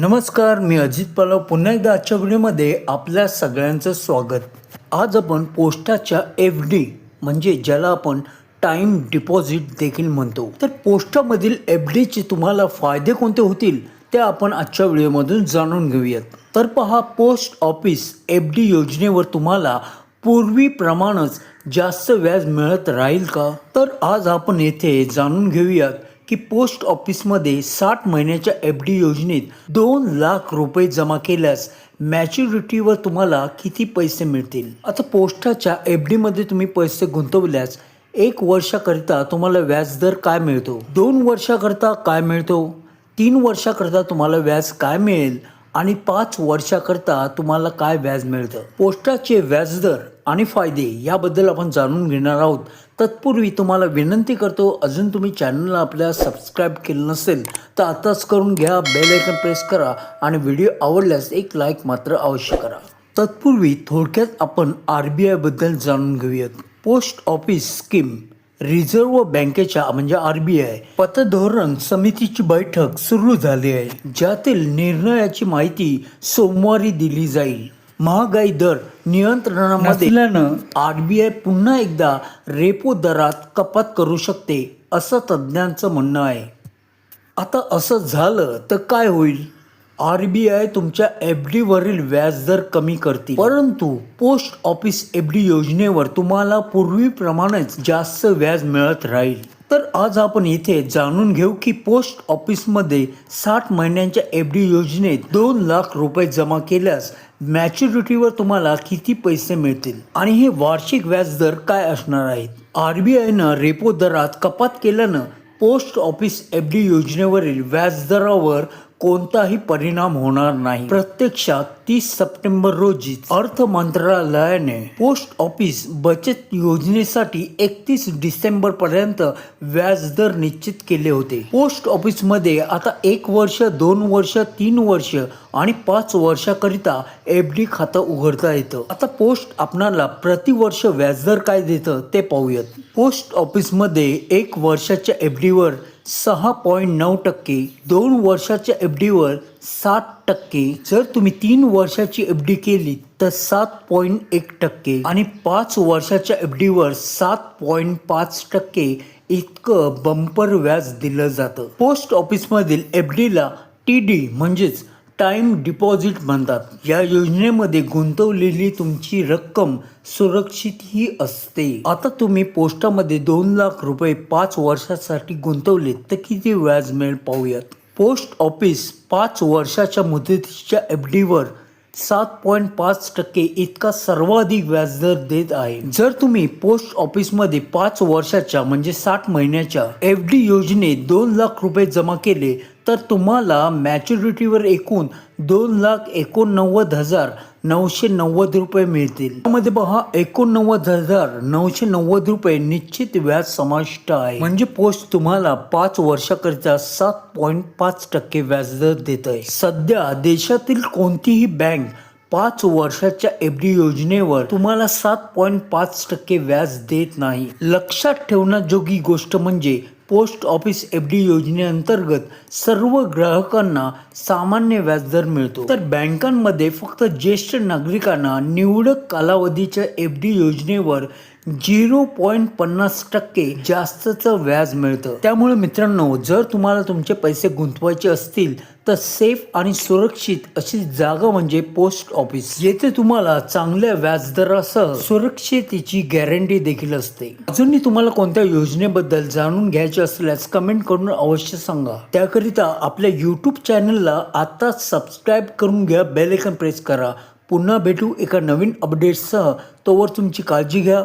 नमस्कार मी अजित पलाव. पुन्हा एकदा आजच्या व्हिडिओमध्ये आपल्या सगळ्यांचं स्वागत. आज आपण पोस्टाच्या एफ डी म्हणजे ज्याला आपण टाइम डिपॉझिट देखील म्हणतो. तर पोस्टामधील एफ डीचे तुम्हाला फायदे कोणते होतील ते आपण आजच्या व्हिडिओमधून जाणून घेऊयात. तर पहा पोस्ट ऑफिस एफ डी योजनेवर तुम्हाला पूर्वीप्रमाणेच जास्त व्याज मिळत राहील का? तर आज आपण येथे जाणून घेऊयात की पोस्ट ऑफिसमध्ये साठ महिन्याच्या एफ डी योजनेत दोन लाख रुपये जमा केल्यास मॅच्युरिटीवर तुम्हाला किती पैसे मिळतील? आता पोस्टाच्या एफ डीमध्ये तुम्ही पैसे गुंतवल्यास एक वर्षाकरिता तुम्हाला व्याजदर काय मिळतो? दोन वर्षाकरिता काय मिळतो? तीन वर्षाकरिता तुम्हाला व्याज काय मिळेल? आणि पाच वर्षाकरता तुम्हाला काय व्याज मिळतं? पोस्टाचे व्याजदर आणि फायदे याबद्दल आपण जाणून घेणार आहोत. तत्पूर्वी तुम्हाला विनंती करतो अजून तुम्ही चॅनलला आपल्या सबस्क्राईब केलं नसेल तर आताच करून घ्या बेल आयकन प्रेस करा आणि व्हिडिओ आवडल्यास एक लाईक मात्र अवश्य करा. तत्पूर्वी थोडक्यात आपण आर बी आयबद्दल जाणून घेऊयात. पोस्ट ऑफिस स्कीम रिझर्व्ह बँकेच्या म्हणजे आर बी आय पतधोरण समितीची बैठक सुरू झाली आहे ज्यातील निर्णयाची माहिती सोमवारी दिली जाईल. महागाई दर नियंत्रणामध्ये आर बी आय पुन्हा एकदा रेपो दरात कपात करू शकते असं तज्ज्ञांचं म्हणणं आहे. आता असं झालं तर काय होईल? आर बी आय तुमच्या एफ डीवरील व्याजदर कमी करते परंतु पोस्ट ऑफिस एफ डी योजनेवर तुम्हाला पूर्वीप्रमाणेच जास्त व्याज मिळत राहील. तर आज आपण इथे जाणून घेऊ की पोस्ट ऑफिसमध्ये साठ महिन्यांच्या एफ डी योजनेत दोन लाख रुपये जमा केल्यास मॅच्युरिटीवर तुम्हाला किती पैसे मिळतील? आणि हे वार्षिक व्याजदर काय असणार आहेत? आर बी आयनं रेपो दरात कपात केल्यानं पोस्ट ऑफिस एफ डी योजनेवरील व्याजदरावर कोणताही परिणाम होणार नाही. प्रत्यक्षात तीस सप्टेंबर रोजी अर्थ मंत्रालयाने पोस्ट ऑफिस बचत योजनेसाठी एकतीस डिसेंबर पर्यंत व्याजदर निश्चित केले होते. पोस्ट ऑफिसमध्ये आता एक वर्ष दोन वर्ष तीन वर्ष आणि पाच वर्षाकरिता एफ डी खातं उघडता येतं. आता पोस्ट आपणाला प्रतिवर्ष व्याजदर काय देतं ते पाहूयात. पोस्ट ऑफिसमध्ये एक वर्षाच्या एफ डीवर सहा पॉईंट नऊ टक्के दोन वर्षाच्या एफ डीवर सात टक्के. जर तुम्ही तीन वर्षाची एफ डी केली तर सात पॉईंट एक टक्के आणि पाच वर्षाच्या एफ डीवर सात पॉईंट पाच टक्के इतकं बंपर व्याज दिलं जातं. पोस्ट ऑफिसमधील एफ डीला टी डी म्हणजेच टाईम डिपॉझिट म्हणतात. या योजनेमध्ये गुंतवलेली तुमची रक्कम सुरक्षित ही असते. आता तुम्ही पोस्टामध्ये दोन लाख रुपये पाच वर्षासाठी गुंतवले तर किती व्याज मिळेल पाहूयात. पोस्ट ऑफिस पाच वर्षाच्या मुदतीच्या एफ डीवर सात पॉईंट पाच टक्के इतका सर्वाधिक व्याजदर देत आहे. जर तुम्ही पोस्ट ऑफिसमध्ये पाच वर्षाच्या म्हणजे साठ महिन्याच्या एफ डी योजनेत दोन लाख रुपये जमा केले तर तुम्हाला मॅच्युरिटीवर एकूण दोन लाख एकोणनव्वद हजार नऊशे नव्वद रुपये मिळतील. त्यामध्ये पहा एकोणनव्वद हजार नऊशे नव्वद रुपये निश्चित व्याज समाविष्ट आहे. म्हणजे पोस्ट तुम्हाला पाच वर्षाकरिता सात पॉईंट पाच टक्के व्याजदर देत आहे. सध्या देशातील कोणतीही बँक पाच वर्षाच्या एफ डी योजनेवर तुम्हाला सात पॉईंट पाच टक्के व्याज देत नाही. लक्षात ठेवण्याजोगी गोष्ट म्हणजे पोस्ट ऑफिस एफ डी योजनेअंतर्गत सर्व ग्राहकांना सामान्य व्याजदर मिळतो. तर बँकांमध्ये फक्त ज्येष्ठ नागरिकांना निवडक कालावधीच्या एफ डी योजनेवर झिरो पॉईंट पन्नास टक्के जास्तचं व्याज मिळतं. त्यामुळे मित्रांनो जर तुम्हाला तुमचे पैसे गुंतवायचे असतील तर सेफ आणि सुरक्षित अशी जागा म्हणजे पोस्ट ऑफिस. येथे तुम्हाला चांगल्या व्याजदरासह सुरक्षितेची गॅरंटी देखील असते. अजूनही तुम्हाला कोणत्या योजनेबद्दल जाणून घ्यायचे असल्यास कमेंट करून अवश्य सांगा. त्याकरिता आपल्या यूट्यूब चॅनलला आताच सबस्क्राईब करून घ्या बेल आयकन प्रेस करा. पुन्हा भेटू एका नवीन अपडेटसह तोवर तुमची काळजी घ्या.